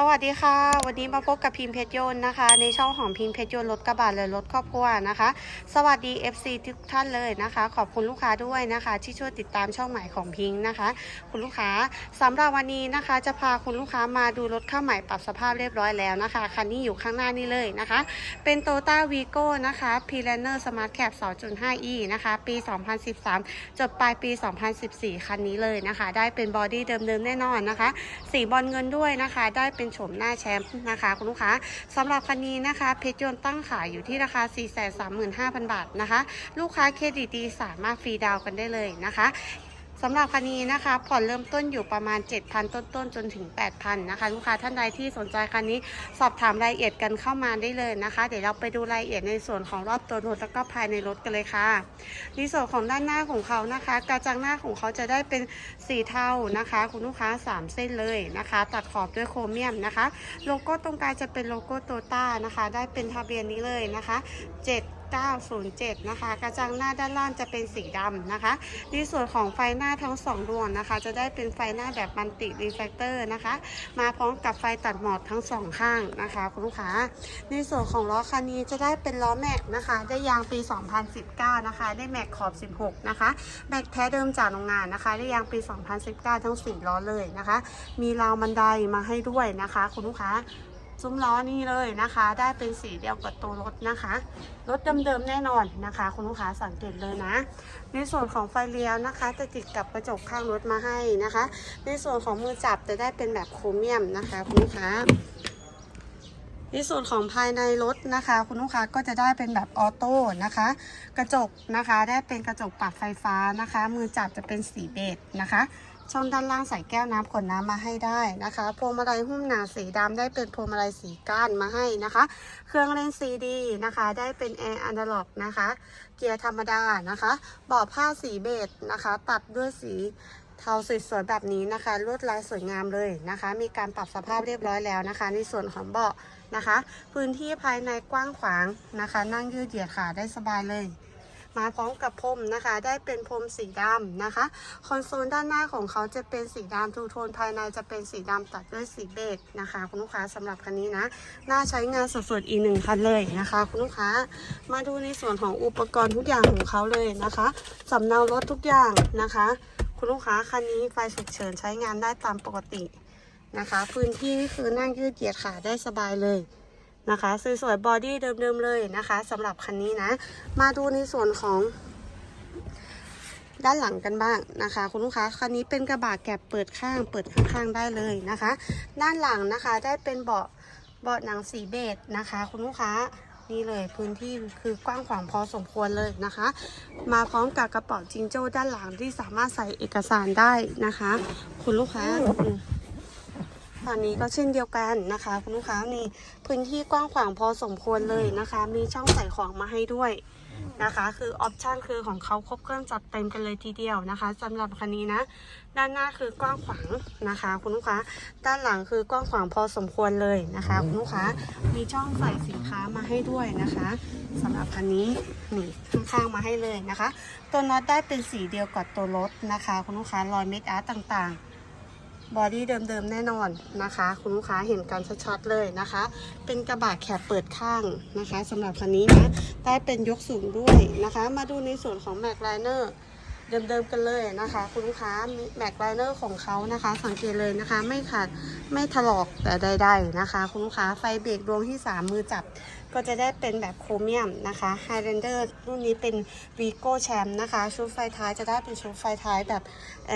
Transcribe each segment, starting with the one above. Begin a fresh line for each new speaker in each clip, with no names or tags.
สวัสดีค่ะ วันนี้มาพบกับพิมพ์เพชรยนต์นะคะ ในช่องของพิมพ์เพชรยนต์รถกระบะเลยรถครอบครัวนะคะ สวัสดี FC ทุกท่านเลยนะคะ ขอบคุณลูกค้าด้วยนะคะ ที่ช่วยติดตามช่องใหม่ของพิงค์นะคะ คุณลูกค้าสำหรับวันนี้นะคะ จะพาคุณลูกค้ามาดูรถเข้าใหม่ปรับสภาพเรียบร้อยแล้วนะคะคันนี้อยู่ข้างหน้านี่เลยนะคะ เป็น t o y o t a v i g o นะคะ p l a n n e r Smart Cap 2.5e นะคะ ปี 2013 จบปลายปี 2014 คันนี้เลยนะคะ ได้เป็นบอดี้เดิมๆแน่นอนนะคะ สีบอลเงินด้วยนะคะ ได้เป็นโฉมหน้าแชมป์นะคะคุณลูกค้าสำหรับคันนี้นะคะเพชรยนต์ตั้งขายอยู่ที่ราคา 435,000 บาทนะคะ ลูกค้าเครดิตดีสามารถฟรีดาวน์กันได้เลยนะคะ สำหรับคันนี้นะคะผ่อนเริ่มต้นอยู่ประมาณ 7,000 ต้นๆจนถึง 8,000นะคะลูกค้าท่านใดที่สนใจคันนี้สอบถามรายละเอียดกันเข้ามาได้เลยนะคะ เดี๋ยวเราไปดูรายละเอียดในส่วนของรอบตัวรถแล้วก็ภายในรถกันเลยค่ะในส่วนของด้านหน้าของเขานะคะ กระจังหน้าของเขาจะได้เป็นสีเทานะคะ คุณลูกค้า 3 เส้นเลยนะคะ ตัดขอบด้วยโครเมียมนะคะ โลโก้ตรงกลางจะเป็นโลโก้โตต้านะคะ ได้เป็นทะเบียนนี้เลยนะคะ 7 907 นะคะ กระจังหน้าด้านล่างจะเป็นสีดำนะคะ ในส่วนของไฟหน้าทั้ง 2 ดวงนะคะ จะได้เป็นไฟหน้าแบบมันติรีเฟกเตอร์นะคะ มาพร้อมกับไฟตัดหมอกทั้งสองข้างนะคะคุณลูกค้า ในส่วนของล้อคันนี้จะได้เป็นล้อแม็กนะคะ ได้ยางปี 2019 นะคะ ได้แม็กขอบ 16 นะคะ แม็กแท้เดิมจากโรงงานนะคะ ได้ยางปี 2019 ทั้ง 4 ล้อเลยนะคะ มีราวบันไดมาให้ด้วยนะคะคุณลูกค้า ซุ้มล้อนี่เลยนะคะ ได้เป็นสีเดียวกับตัวรถนะคะ รถเดิมๆแน่นอนนะคะ คุณลูกค้าสังเกตเลยนะ ในส่วนของไฟเลี้ยวนะคะ จะติดกับกระจกข้างรถมาให้นะคะ ในส่วนของมือจับจะได้เป็นแบบโครเมียมนะคะคุณลูกค้าในส่วนของภายในรถนะคะ คุณลูกค้าก็จะได้เป็นแบบออโต้นะคะ กระจกนะคะ ได้เป็นกระจกปรับไฟฟ้านะคะ มือจับจะเป็นสีเบจนะคะ ช่องด้านล่างใส่แก้วน้ำขวดน้ำมาให้ได้นะคะ พวงมาลัยหุ้มหนาสีดำได้เป็นพวงมาลัยสีก้านมาให้นะคะ เครื่องเล่นซีดีนะคะ ได้เป็นแอร์อนาล็อกนะคะ เกียร์ธรรมดานะคะเบาะผ้าสีเบจนะคะ ตัดด้วยสีเทาสวยๆแบบนี้นะคะลวดลายสวยงามเลยนะคะ มีการปรับสภาพเรียบร้อยแล้วนะคะ ในส่วนของเบาะนะคะ พื้นที่ภายในกว้างขวางนะคะ นั่งยืดเหยียดขาได้สบายเลย มาพร้อมกับพรมนะคะ ได้เป็นพรมสีดำนะคะ คอนโซลด้านหน้าของเขาจะเป็นสีดำทูโทนภายในจะเป็นสีดำตัดด้วยสีเบจนะคะ คุณลูกค้าสำหรับคันนี้นะ น่าใช้งานสดๆอีกหนึ่งคันเลยนะคะ คุณลูกค้ามาดูในส่วนของอุปกรณ์ทุกอย่างของเขาเลยนะคะสำเนารถทุกอย่างนะคะ คุณลูกค้าคันนี้ไฟฉุกเฉินใช้งานได้ตามปกตินะคะ พื้นที่นี่คือนั่งยืดเหยียดขาได้สบายเลย นะคะสวยๆบอดี้เดิมๆเลยนะคะสำหรับคันนี้นะ มาดูในส่วนของด้านหลังกันบ้างนะคะ คุณลูกค้าคันนี้เป็นกระบะแก็บเปิดข้างเปิดข้างๆได้เลยนะคะ ด้านหลังนะคะได้เป็นเบาะเบาะหนังสีเบจนะคะ คุณลูกค้านี่เลยพื้นที่คือกว้างขวางพอสมควรเลยนะคะ มาพร้อมกับกระเป๋าจิงโจ้ด้านหลังที่สามารถใส่เอกสารได้นะคะ คุณลูกค้า ฝั่งนี้ก็เช่นเดียวกันนะคะคุณลูกค้านี่พื้นที่กว้างขวางพอสมควรเลยนะคะ มีช่องใส่ของมาให้ด้วยนะคะ คือออปชันคือของเขาครบเครื่องจัดเต็มกันเลยทีเดียวนะคะสำหรับคันนี้นะ ด้านหน้าคือกว้างขวางนะคะ คุณลูกค้า ด้านหลังคือกว้างขวางพอสมควรเลยนะคะ คุณลูกค้ามีช่องใส่สินค้ามาให้ด้วยนะคะสำหรับคันนี้นี่ข้างๆมาให้เลยนะคะ ตัวน็อตได้เป็นสีเดียวกับตัวรถนะคะ คุณลูกค้ารอยเม็ดอาร์ตต่างๆ บอดี้เดิมๆแน่นอนนะคะ คุณลูกค้าเห็นกันชัดๆเลยนะคะ เป็นกระบะแคบเปิดข้างนะคะสำหรับคันนี้นะได้เป็นยกสูงด้วยนะคะ มาดูในส่วนของแม็กไลเนอร์ เดิมๆกันเลยนะคะ คุณลูกค้าแม็กไลเนอร์ของเขานะคะ สังเกตเลยนะคะ ไม่ขาดไม่ถลอกแต่ใด ๆนะคะ คุณลูกค้าไฟเบรกดวงที่ 3 มือจับ ก็จะได้เป็นแบบโครเมียมนะคะ Highlander รุ่นนี้เป็น Vigo Champ นะคะชุดไฟท้ายจะได้เป็นชุดไฟท้ายแบบ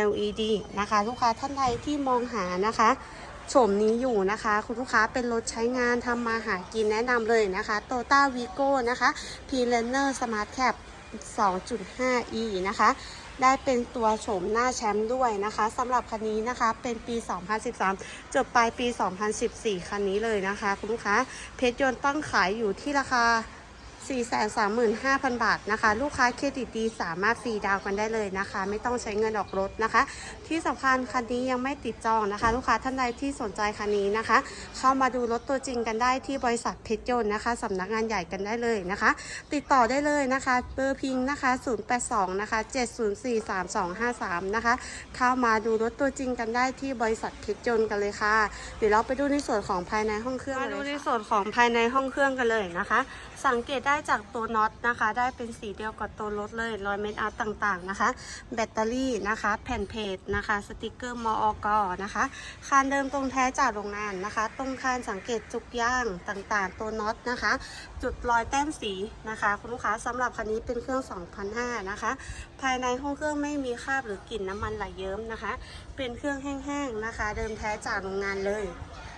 LED นะคะ ลูกค้าท่านใดที่มองหานะคะโฉมนี้อยู่นะคะ คุณลูกค้าเป็นรถใช้งานทำมาหากินแนะนำเลยนะคะ t o t a Vigo นะคะ p l a n n e r Smart Cap 2.5e นะคะ ได้เป็นตัวโฉมหน้าแชมป์ด้วยนะคะสำหรับคันนี้นะคะเป็นปี 2013 จบปลายปี 2014 คันนี้เลยนะคะ คุณลูกค้าเพชรยนต์ตั้งขายอยู่ที่ราคา 435,000 บาทนะคะ ลูกค้าเครดิตดีสามารถฟรีดาวกันได้เลยนะคะ ไม่ต้องใช้เงินออกรถนะคะ ที่สำคัญคันนี้ยังไม่ติดจองนะคะ ลูกค้าท่านใดที่สนใจคันนี้นะคะ เข้ามาดูรถตัวจริงกันได้ที่บริษัทเพชรยนต์นะคะสำนักงานใหญ่กันได้เลยนะคะ ติดต่อได้เลยนะคะเบอร์พิงนะคะ 082 นะคะ 7043253 นะคะ เข้ามาดูรถตัวจริงกันได้ที่บริษัทเพชรยนต์กันเลยค่ะเดี๋ยวเราไปดูในส่วนของภายในห้องเครื่องมาดูในส่วนของภายในห้องเครื่องกันเลยนะคะ สังเกตได้ได้จากตัวน็อตนะคะ ได้เป็นสีเดียวกับตัวรถเลยรอยเม็ดอาร์ตต่างๆนะคะ แบตเตอรี่นะคะ แผ่นเพจนะคะ สติกเกอร์มออกนะคะคานเดิมตรงแท้จากโรงงานนะคะ ตรงคานสังเกตจุกย่างต่างๆ ตัวน็อตนะคะ จุดรอยแต้มสีนะคะ คุณลูกค้าสำหรับคันนี้เป็นเครื่อง 2005นะคะ ภายในห้องเครื่องไม่มีคราบหรือกลิ่นน้ำมันไหลเยิ้มนะคะ เป็นเครื่องแห้งๆนะคะ เดิมแท้จากโรงงานเลย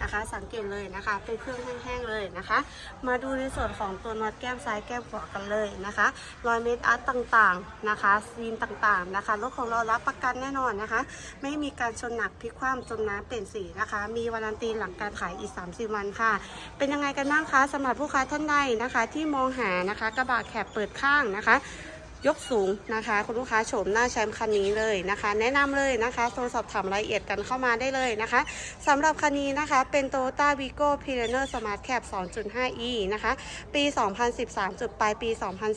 นะคะ สังเกตเลยนะคะ เป็นเครื่องแห้งๆเลยนะคะ มาดูในส่วนของตัวน็อตแก้มซ้ายแก้มขวากันเลยนะคะรอยเม็ดอาร์ตต่างๆนะคะซีนต่างๆนะคะรถของเรารับประกันแน่นอนนะคะ ไม่มีการชนหนักพลิกคว่ำจมน้ำเปลี่ยนสีนะคะ มีวารันตีหลังการขายอีก30วันค่ะ เป็นยังไงกันบ้างคะสำหรับผู้ค้าท่านใดนะคะ ที่มองหานะคะ กระบะแคบเปิดข้างนะคะ ยกสูงนะคะ คุณลูกค้าโฉมหน้าแชมป์คันนี้เลยนะคะ แนะนำเลยนะคะโทรสอบถามรายละเอียดกันเข้ามาได้เลยนะคะสำหรับคันนี้นะคะ เป็น Toyota Vigo p i r a n e r Smart Cap 2.5e นะคะ ปี 2013 จุดปลายปี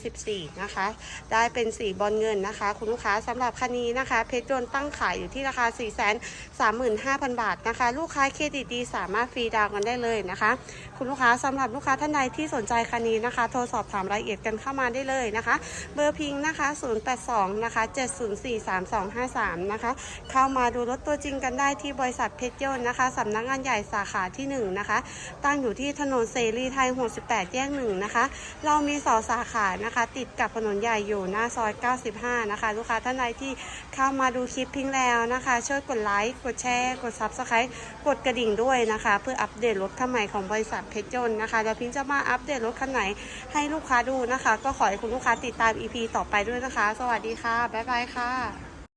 2014 นะคะ ได้เป็นสีบอลเงินนะคะ คุณลูกค้าสำหรับคันนี้นะคะ เพชรยนต์ตั้งขายอยู่ที่ราคา 435,000 บาทนะคะ ลูกค้าเครดิตดีสามารถฟรีดาวน์กันได้เลยนะคะ คุณลูกค้าสำหรับลูกค้าท่านใดที่สนใจคันนี้นะคะ โทรสอบถามรายละเอียดกันเข้ามาได้เลยนะคะ เบอร์พิงนะคะ 082 นะคะ 7043253 นะคะ เข้ามาดูรถตัวจริงกันได้ที่บริษัทเพชรยนต์นะคะสำนักงานใหญ่สาขาที่ 1 นะคะ ตั้งอยู่ที่ถนนเสรีไทย 68 แยก 1 นะคะ เรามีสอสาขานะคะ ติดกับถนนใหญ่อยู่หน้าซอย 95 นะคะ ลูกค้าท่านใดที่เข้ามาดูคลิปพิงแล้วนะคะ ช่วยกดไลค์ กดแชร์ กด Subscribe กดกระดิ่งด้วยนะคะ เพื่ออัปเดตรถคันใหม่ของบริษัทเพชรยนต์นะคะเดี๋ยวพิงจะมาอัปเดตรถคันไหนให้ลูกค้าดูนะคะ ก็ขอให้คุณลูกค้าติดตาม EP ต่อไปด้วยนะคะ สวัสดีค่ะ บ๊ายบายค่ะ